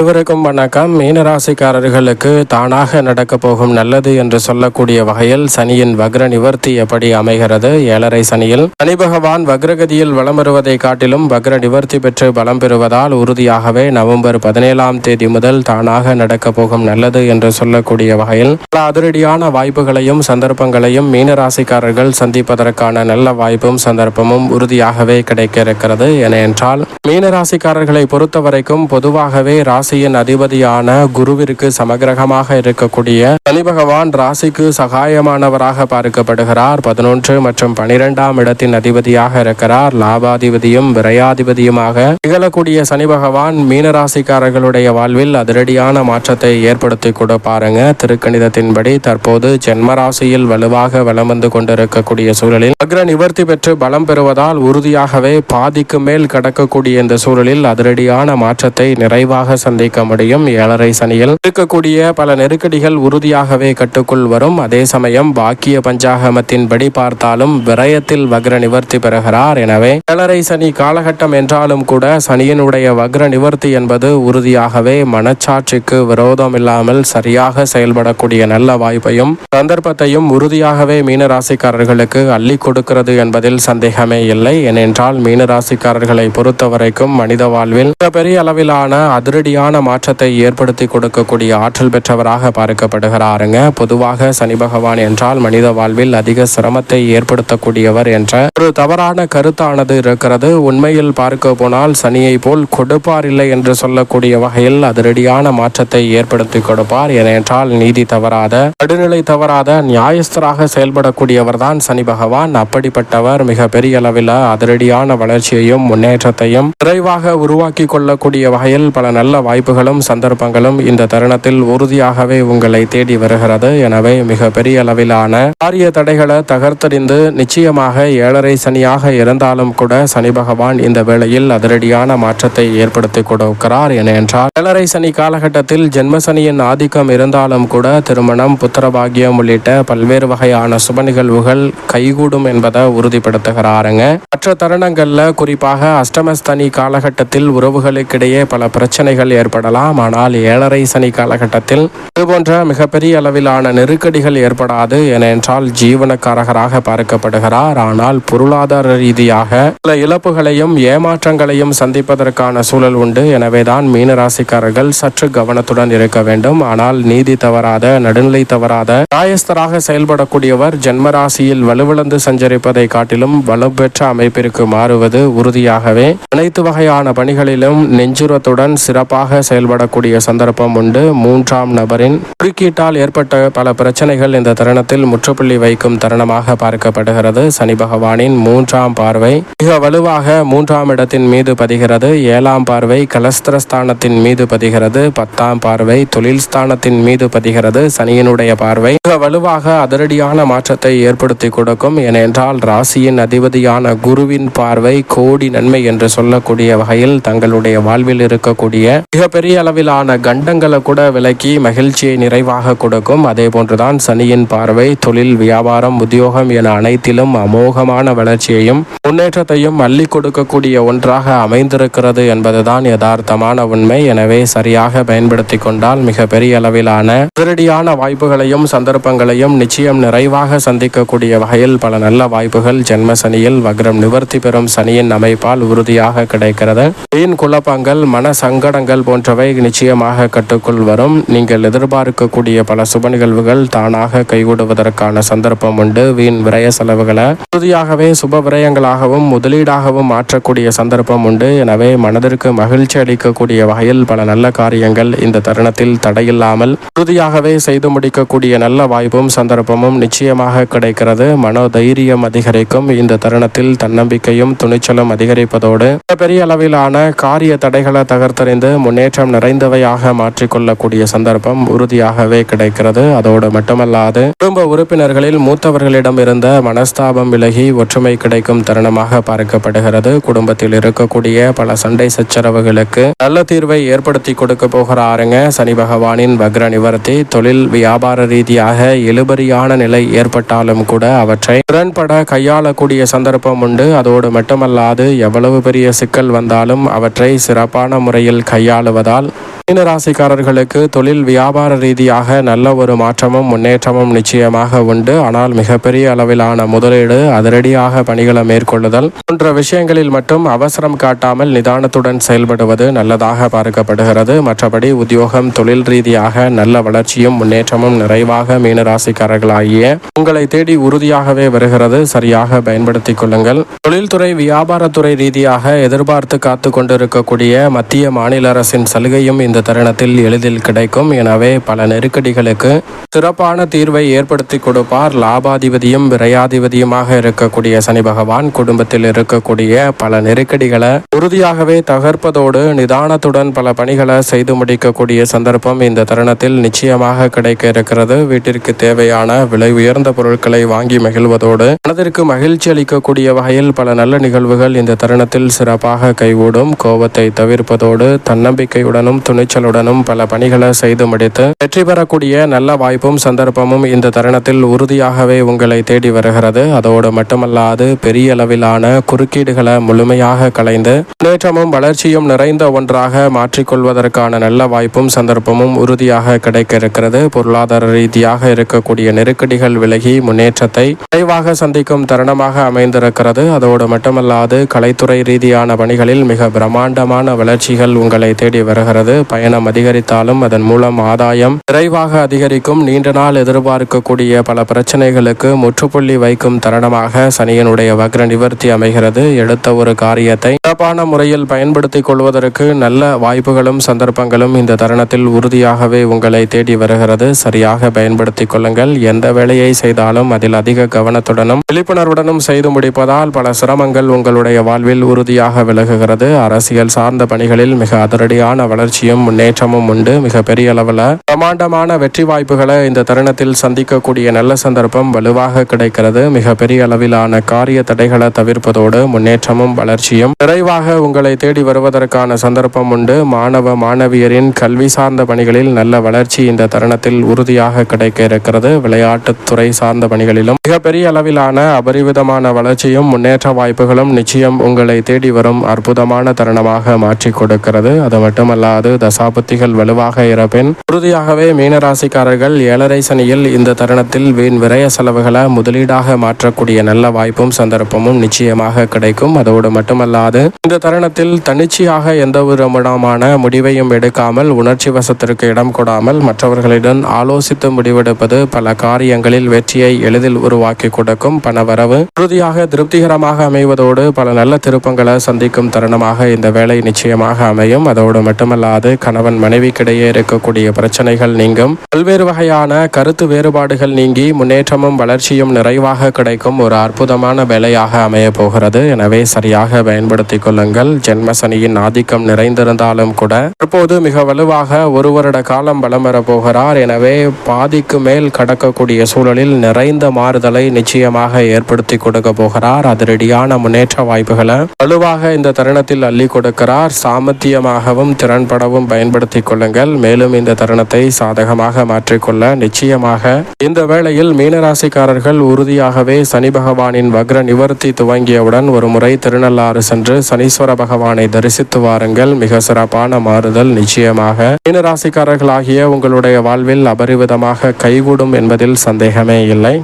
அனைவருக்கும் வணக்கம். மீனராசிக்காரர்களுக்கு தானாக நடக்க போகும் நல்லது என்று சொல்லக்கூடிய வகையில் சனியின் வக்ர நிவர்த்தி எப்படி அமைகிறது? ஏழரை சனியில் சனி பகவான் வக்ரகதியில் வளம் வருவதை காட்டிலும் வக்ர நிவர்த்தி பெற்று பலம் பெறுவதால் உறுதியாகவே நவம்பர் பதினேழாம் தேதி முதல் தானாக நடக்க போகும் நல்லது என்று சொல்லக்கூடிய வகையில் பல அதிரடியான வாய்ப்புகளையும் சந்தர்ப்பங்களையும் மீனராசிக்காரர்கள் சந்திப்பதற்கான நல்ல வாய்ப்பும் சந்தர்ப்பமும் உறுதியாகவே கிடைக்க இருக்கிறது. என என்றால் மீனராசிக்காரர்களை பொறுத்தவரைக்கும் பொதுவாகவே ராசி ராசியின் அதிபதியான குருவிற்கு சமகிரகமாக இருக்கக்கூடிய சனி பகவான் ராசிக்கு சகாயமானவராக பார்க்கப்படுகிறார். பதினொன்று மற்றும் பனிரெண்டாம் இடத்தின் அதிபதியாக இருக்கிறார். லாபாதிபதியும் விரையாதிபதியுமாக திகழக்கூடிய சனி பகவான் மீனராசிக்காரர்களுடைய வாழ்வில் அதிரடியான மாற்றத்தை ஏற்படுத்தி கொடுப்பாருங்க திருக்கணிதத்தின்படி தற்போது ஜென்மராசியில் வலுவாக வலம் வந்து கொண்டிருக்கக்கூடிய சூழலில் அக்ர நிவர்த்தி பெற்று பலம் பெறுவதால் உறுதியாகவே பாதிக்கு மேல் கடக்கக்கூடிய இந்த சூழலில் அதிரடியான மாற்றத்தை நிறைவாக சந்திக்க முடியும் ஏழரை சனியில். இருக்கக்கூடிய பல நெருக்கடிகள் உறுதியாகவே கட்டுக்குள் வரும். அதே சமயம் பாக்கிய பஞ்சாகமத்தின்படி பார்த்தாலும் விரயத்தில் வக்ர நிவர்த்தி பெறுகிறார் எனவே ஏழரை சனி காலகட்டம் என்றாலும் கூட சனியினுடைய வக்ர நிவர்த்தி என்பது உறுதியாகவே மனச்சாட்சிக்கு விரோதம் இல்லாமல் சரியாக செயல்படக்கூடிய நல்ல வாய்ப்பையும் சந்தர்ப்பத்தையும் உறுதியாகவே மீனராசிக்காரர்களுக்கு அள்ளி கொடுக்கிறது என்பதில் சந்தேகமே இல்லை. ஏனென்றால் மீனராசிக்காரர்களை பொறுத்தவரைக்கும் மனித வாழ்வில் மிகப்பெரிய அளவிலான அதிரடியான மாற்றத்தை ஏற்படுத்தி கொடுக்கக்கூடிய ஆற்றல் பெற்றவராக பார்க்கப்படுகிறாருங்க. பொதுவாக சனி பகவான் என்றால் மனித வாழ்வில் அதிக சிரமத்தை ஏற்படுத்தக்கூடியவர் என்ற ஒரு தவறான கருத்தானது இருக்கிறது. உண்மையில் பார்க்க போனால் சனியை போல் கொடுப்பார் இல்லை என்று சொல்லக்கூடிய வகையில் அதிரடியான மாற்றத்தை ஏற்படுத்தி கொடுப்பார். ஏனென்றால் நீதி தவறாத நடுநிலை தவறாத நியாயஸ்தராக செயல்படக்கூடியவர் தான் சனி பகவான். அப்படிப்பட்டவர் மிக பெரிய அளவில் அதிரடியான வளர்ச்சியையும் முன்னேற்றத்தையும் விரைவாக உருவாக்கி கொள்ளக்கூடிய வகையில் பல நல்ல வாய்ப்புகளும் சந்தர்ப்பங்களும் இந்த தருணத்தில் உறுதியாகவே உங்களை தேடி வருகிறது. எனவே மிக பெரிய அளவிலான காரிய தடைகளை தகர்த்தறிந்து நிச்சயமாக ஏழரை சனியாக இருந்தாலும் கூட சனி பகவான் இந்த வேளையில் அதிரடியான மாற்றத்தை ஏற்படுத்தி கொடுக்கிறார் என என்றால் ஏழரை சனி காலகட்டத்தில் ஜென்ம சனியின் ஆதிக்கம் இருந்தாலும் கூட திருமணம் புத்திரபாகியம் உள்ளிட்ட பல்வேறு வகையான சுப நிகழ்வுகள் கைகூடும் என்பதை உறுதிப்படுத்துகிறாருங்க. மற்ற தருணங்கள்ல குறிப்பாக அஷ்டமஸ்தனி காலகட்டத்தில் உறவுகளுக்கிடையே பல பிரச்சனைகள் ஏற்படலாம். ஆனால் ஏழரை சனி காலகட்டத்தில் இதுபோன்ற மிகப்பெரிய அளவிலான நெருக்கடிகள் ஏற்படாது ஏனென்றால் ஜீவனக்காரகராக பார்க்கப்படுகிறார். ஆனால் பொருளாதார ரீதியாக சில இழப்புகளையும் ஏமாற்றங்களையும் சந்திப்பதற்கான சூழல் உண்டு. எனவேதான் மீனராசிக்காரர்கள் சற்று கவனத்துடன் இருக்க வேண்டும். ஆனால் நீதி தவறாத நடுநிலை தவறாத ராயஸ்தராக செயல்படக்கூடியவர் ஜென்மராசியில் வலுவிழந்து சஞ்சரிப்பதை காட்டிலும் வலுப்பெற்ற அமைப்பிற்கு மாறுவது உறுதியாகவே. அனைத்து வகையான பணிகளிலும் நெஞ்சுரத்துடன் சிறப்பாக செயல்படக்கூடிய சந்தர்ப்பம் உண்டு. மூன்றாம் நபரின் குறுக்கீட்டால் ஏற்பட்ட பல பிரச்சனைகள் இந்த தருணத்தில் முற்றுப்புள்ளி வைக்கும் தருணமாக பார்க்கப்படுகிறது. சனி பகவானின் மூன்றாம் பார்வை மிக வலுவாக மூன்றாம் இடத்தின் மீது பதிகிறது. ஏழாம் பார்வை கலஸ்திரஸ்தானத்தின் மீது பதிகிறது. பத்தாம் பார்வை தொழில் ஸ்தானத்தின் மீது பதிகிறது. சனியினுடைய பார்வை மிக வலுவாக அதிரடியான மாற்றத்தை ஏற்படுத்தி கொடுக்கும். ஏனென்றால் ராசியின் அதிபதியான குருவின் பார்வை கோடி நன்மை என்று சொல்லக்கூடிய வகையில் தங்களுடைய வாழ்வில் இருக்கக்கூடிய மிகப்பெரிய அளவிலான கண்டங்களை கூட விலக்கி மகிழ்ச்சியை நிறைவாக கொடுக்கும். அதே போன்றுதான் சனியின் பார்வை தொழில் வியாபாரம் உத்தியோகம் என அனைத்திலும் அமோகமான வளர்ச்சியையும் முன்னேற்றத்தையும் அள்ளி கொடுக்கக்கூடிய ஒன்றாக அமைந்திருக்கிறது என்பதுதான் யதார்த்தமான உண்மை. எனவே சரியாக பயன்படுத்தி கொண்டால் மிகப்பெரிய அளவிலான திருடியான வாய்ப்புகளையும் சந்தர்ப்பங்களையும் நிச்சயம் நிறைவாக சந்திக்கக்கூடிய வகையில் பல நல்ல வாய்ப்புகள் ஜென்ம சனியில் வக்ரம் நிவர்த்தி பெறும் சனியின் அமைப்பால் உறுதியாக கிடைக்கிறது. வீண் குழப்பங்கள் மன சங்கடங்கள் போன்றவை நிச்சயமாக கட்டுக்குள் வரும். நீங்கள் எதிர்பார்க்கக்கூடிய பல சுப நிகழ்வுகள் தானாக கைகூடுவதற்கான சந்தர்ப்பம் உண்டு. வீண் விரய செலவுகளை உறுதியாகவே சுப விரயங்களாகவும் முதலீடாகவும் மாற்றக்கூடிய சந்தர்ப்பம் உண்டு. எனவே மனதிற்கு மகிழ்ச்சி அளிக்கக்கூடிய வகையில் பல நல்ல காரியங்கள் இந்த தருணத்தில் தடையில்லாமல் உறுதியாகவே செய்து முடிக்கக்கூடிய நல்ல வாய்ப்பும் சந்தர்ப்பமும் நிச்சயமாக கிடைக்கிறது. மனோ தைரியம் அதிகரிக்கும். இந்த தருணத்தில் தன்னம்பிக்கையும் துணிச்சலும் அதிகரிப்பதோடு பெரிய அளவிலான காரிய தடைகளை தகர்த்தறிந்து முன்னேற்றம் நிறைந்தவையாக மாற்றிக்கொள்ளக்கூடிய சந்தர்ப்பம் உறுதியாகவே கிடைக்கிறது. அதோடு மட்டுமல்லாது குடும்ப உறுப்பினர்களில் மூத்தவர்களிடம் இருந்த மனஸ்தாபம் விலகி ஒற்றுமை கிடைக்கும் தருணமாக பார்க்கப்படுகிறது. குடும்பத்தில் இருக்கக்கூடிய பல சண்டை சச்சரவுகளுக்கு நல்ல தீர்வை ஏற்படுத்தி கொடுக்க போகிறாருங்க. சனி பகவானின் வக்ர நிவர்த்தி. தொழில் வியாபார ரீதியாக இழுபறியான நிலை ஏற்பட்டாலும் கூட அவற்றை திறன்பட கையாளக்கூடிய சந்தர்ப்பம் உண்டு. அதோடு மட்டுமல்லாது எவ்வளவு பெரிய சிக்கல் வந்தாலும் அவற்றை சிறப்பான முறையில் கையாளுவதால் மீனராசிக்காரர்களுக்கு தொழில் வியாபார ரீதியாக நல்ல ஒரு மாற்றமும் முன்னேற்றமும் நிச்சயமாக உண்டு. ஆனால் மிகப்பெரிய அளவிலான முதலீடு அதிரடியாக பணிகளை மேற்கொள்ளுதல் போன்ற விஷயங்களில் மட்டும் அவசரம் காட்டாமல் நிதானத்துடன் செயல்படுவது நல்லதாக பார்க்கப்படுகிறது. மற்றபடி உத்தியோகம் தொழில் ரீதியாக நல்ல வளர்ச்சியும் முன்னேற்றமும் நிறைவாக மீனராசிக்காரர்களாகிய உங்களை தேடி உறுதியாகவே வருகிறது. சரியாக பயன்படுத்திக் கொள்ளுங்கள். தொழில்துறை வியாபாரத்துறை ரீதியாக எதிர்பார்த்து காத்து கொண்டிருக்கக்கூடிய மத்திய மாநில அரசின் சலுகையும் இந்த தருணத்தில் எளிதில் கிடைக்கும். எனவே பல நெருக்கடிகளுக்கு சிறப்பான தீர்வை ஏற்படுத்தி கொடுப்பார். லாபாதிபதியும் விரையாதிபதியுமாக இருக்கக்கூடிய சனி பகவான் குடும்பத்தில் இருக்கக்கூடிய பல நெருக்கடிகளை உறுதியாகவே தகர்ப்பதோடு நிதானத்துடன் பல பணிகளை செய்து முடிக்கக்கூடிய சந்தர்ப்பம் இந்த தருணத்தில் நிச்சயமாக கிடைக்க இருக்கிறது. வீட்டிற்கு தேவையான விலை உயர்ந்த பொருட்களை வாங்கி மகிழ்வதோடு மனதிற்கு மகிழ்ச்சி அளிக்கக்கூடிய வகையில் பல நல்ல நிகழ்வுகள் இந்த தருணத்தில் சிறப்பாக கைகூடும். கோபத்தை தவிர்ப்பதோடு தன்னம்பிக்கையுடனும் துணிச்சலுடனும் பல பணிகளை செய்து முடித்து வெற்றி பெறக்கூடிய நல்ல வாய்ப்பும் சந்தர்ப்பமும் இந்த தருணத்தில் உறுதியாகவே உங்களை தேடி வருகிறது. அதோடு மட்டுமல்லாது பெரிய அளவிலான குறுக்கீடுகளை முழுமையாக கலைந்து முன்னேற்றமும் வளர்ச்சியும் நிறைந்த ஒன்றாக மாற்றிக்கொள்வதற்கான நல்ல வாய்ப்பும் சந்தர்ப்பமும் உறுதியாக கிடைக்க இருக்கிறது பொருளாதார ரீதியாக இருக்கக்கூடிய நெருக்கடிகள் விலகி முன்னேற்றத்தை விரைவாக சந்திக்கும் தருணமாக அமைந்திருக்கிறது. அதோடு மட்டுமல்லாது கலைத்துறை ரீதியான பணிகளில் மிக பிரம்மாண்டமான வளர்ச்சிகள் உங்களை தேடி வருகிறது. பயணம் அதிகரித்தாலும் அதன் மூலம் ஆதாயம் விரைவாக அதிகரிக்கும். நீண்ட நாள் எதிர்பார்க்கக்கூடிய பல பிரச்சனைகளுக்கு முற்றுப்புள்ளி வைக்கும் தருணமாக சனியனுடைய வக்ர நிவர்த்தி அமைகிறது. எடுத்த ஒரு காரியத்தை சிறப்பான முறையில் பயன்படுத்திக் கொள்வதற்கு நல்ல வாய்ப்புகளும் சந்தர்ப்பங்களும் இந்த தருணத்தில் உறுதியாகவே உங்களை தேடி வருகிறது. சரியாக பயன்படுத்திக் கொள்ளுங்கள். எந்த வேலையை செய்தாலும் அதில் அதிக கவனத்துடனும் விழிப்புணர்வுடனும் செய்து முடிப்பதால் பல சிரமங்கள் உங்களுடைய வாழ்வில் உறுதியாக விலகுகிறது. அரசியல் சார்ந்த பணிகளில் மிக அதிரடியான வளர்ச்சியும் முன்னேற்றமும் உண்டு. மிகப்பெரிய அளவில் பிரமாண்டமான வெற்றி வாய்ப்புகளை இந்த தருணத்தில் சந்திக்கக்கூடிய நல்ல சந்தர்ப்பம் வலுவாக கிடைக்கிறது. மிகப்பெரிய அளவிலான காரிய தடைகளை தவிர்ப்பதோடு முன்னேற்றமும் வளர்ச்சியும் விரைவாக உங்களை தேடி வருவதற்கான சந்தர்ப்பம் உண்டு. மாணவ மாணவியரின் கல்வி சார்ந்த பணிகளில் நல்ல வளர்ச்சி இந்த தருணத்தில் உறுதியாக கிடைக்க இருக்கிறது. விளையாட்டுத்துறை சார்ந்த பணிகளிலும் மிகப்பெரிய அளவிலான அபரிவிதமான வளர்ச்சியும் முன்னேற்ற வாய்ப்புகளும் நிச்சயம் உங்களை தேடி வரும் அற்புதமான தருணமாக மாற்றி கொடுக்கிறது. அது மட்டுமல்லாது தசாபத்திகள் வலுவாக இருப்பின் உறுதியாகவே மீனராசிக்காரர்கள் ஏழரை சனியில் இந்த தருணத்தில் வீண் விரய செலவுகளை முதலீடாக மாற்றக்கூடிய நல்ல வாய்ப்பும் சந்தர்ப்பமும் நிச்சயமாக கிடைக்கும். அதோடு மட்டுமல்லாது இந்த தருணத்தில் தன்னிச்சையாக எந்த ஒரு விதமான முடிவையும் எடுக்காமல் உணர்ச்சி வசத்திற்கு இடம் கொடாமல் மற்றவர்களிடம் ஆலோசித்து முடிவெடுப்பது பல காரியங்களில் வெற்றியை எளிதில் உருவாக்கி கொடுக்கும் பணவரவு. உறுதியாக திருப்திகரமாக அமைவதோடு பல நல்ல திருப்பங்களை சந்திக்கும் தருணமாக இந்த வேலை நிச்சயமாக அமையும். அதோடு மட்டுமல்லாது கணவன் மனைவிக்கிடையே இருக்கக்கூடிய பிரச்சனைகள் நீங்கும். பல்வேறு வகையான கருத்து வேறுபாடுகள் நீங்கி முன்னேற்றமும் வளர்ச்சியும் நிறைவாக கிடைக்கும் ஒரு அற்புதமான வேலையாக அமைய போகிறது. எனவே சரியாக பயன்படுத்திக் கொள்ளுங்கள். ஜென்ம சனியின் ஆதிக்கம் நிறைந்திருந்தாலும் கூட தற்போது மிக வலுவாக ஒரு வருட காலம் வலம் போகிறார். எனவே பாதிக்கு மேல் கடக்கக்கூடிய சூழலில் நிறைந்த மாறுதலை நிச்சயமாக ஏற்படுத்தி கொடுக்க போகிறார். அதிரடியான முன்னேற்ற வாய்ப்புகளை வலுவாக இந்த தருணத்தில் அள்ளி கொடுக்கிறார். சாமர்த்தியமாகவும் திறன்படவும் பயன்படுத்திக் கொள்ளுங்கள். மேலும் இந்த தருணத்தை சாதகமாக மாற்றிக்கொள்ள நிச்சயமாக இந்த வேளையில் மீனராசிக்காரர்கள் உறுதியாகவே சனி பகவானின் வக்ர நிவர்த்தி துவங்கியவுடன் ஒரு முறை திருநள்ளாறு சென்று சனீஸ்வர பகவானை தரிசித்து வாருங்கள். மிக சிறப்பான மாறுதல் நிச்சயமாக. மீனராசிக்காரர்களாகிய உங்களுடைய வாழ்வில் அபரிவிதமாக கைகூடும் என்பதில் சந்தேகமே இல்லை.